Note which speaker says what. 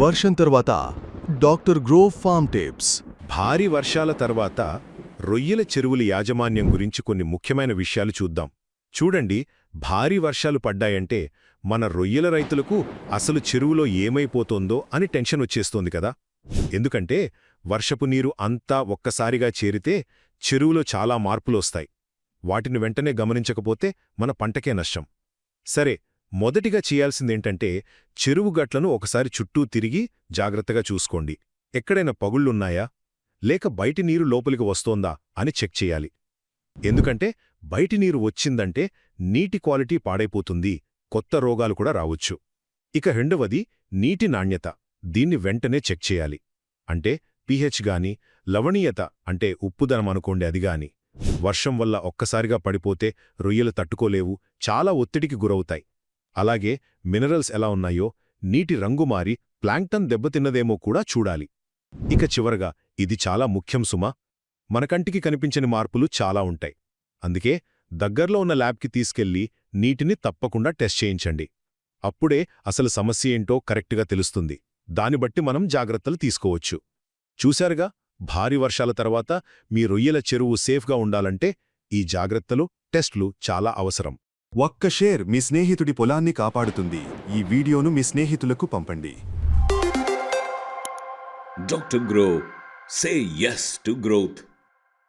Speaker 1: వర్షం తర్వాత doctor grove form tapes.
Speaker 2: భారీ వర్షాల తర్వాత రొయ్యల చెరువుల యాజమాన్యం గురించి కొన్ని ముఖ్యమైన విషయాలు చూద్దాం. చూడండి భారీ వర్షాలు పడ్డాయంటే మన రొయ్యల రైతులకు అసలు చెరువులో ఏమైపోతోందో అని టెన్షన్ వచ్చేస్తోంది కదా. ఎందుకంటే వర్షపు నీరు అంతా ఒక్కసారిగా చేరితే చెరువులో చాలా మార్పులొస్తాయి వాటిని వెంటనే గమనించకపోతే మన పంటకే నష్టం. సరే మొదటిగా చేయాల్సిందేంటంటే చెరువు గట్లను ఒకసారి చుట్టూ తిరిగి జాగ్రత్తగా చూసుకోండి. ఎక్కడైనా పగుళ్ళున్నాయా లేక బయటి నీరు లోపలికి వస్తోందా? అని చెక్ చేయాలి. ఎందుకంటే బయటి నీరు వచ్చిందంటే నీటి క్వాలిటీ పాడైపోతుంది. కొత్త రోగాలు కూడా రావచ్చు. ఇక రెండవది నీటి నాణ్యత. దీన్ని వెంటనే చెక్ చేయాలి. అంటే పీహెచ్ గాని లవణీయత అంటే ఉప్పుదనం అనుకోండి అది గాని. వర్షం వల్ల ఒక్కసారిగా పడిపోతే రొయ్యలు తట్టుకోలేవు చాలా ఒత్తిడికి గురవుతాయి. అలాగే మినరల్స్ ఎలా ఉన్నాయో నీటి రంగు మారి ప్లాంక్టన్ దెబ్బతిన్నదేమో కూడా చూడాలి. ఇక చివరగా ఇది చాలా ముఖ్యం సుమా. మనకంటికి కనిపించని మార్పులు చాలా ఉంటాయి. అందుకే దగ్గర్లో ఉన్న ల్యాబ్కి తీసుకెళ్ళి నీటిని తప్పకుండా టెస్ట్ చేయించండి. అప్పుడే అసలు సమస్య ఏంటో కరెక్ట్గా తెలుస్తుంది. దాన్ని బట్టి మనం జాగ్రత్తలు తీసుకోవచ్చు. చూశారుగా భారీ వర్షాల తర్వాత మీ రొయ్యల చెరువు సేఫ్గా ఉండాలంటే ఈ జాగ్రత్తలు టెస్ట్లు చాలా అవసరం.
Speaker 1: ఒక్క షేర్ మీ స్నేహితుడి పొలాన్ని కాపాడుతుంది. ఈ వీడియోను మీ స్నేహితులకు పంపండి.
Speaker 3: Doctor grow say yes to growth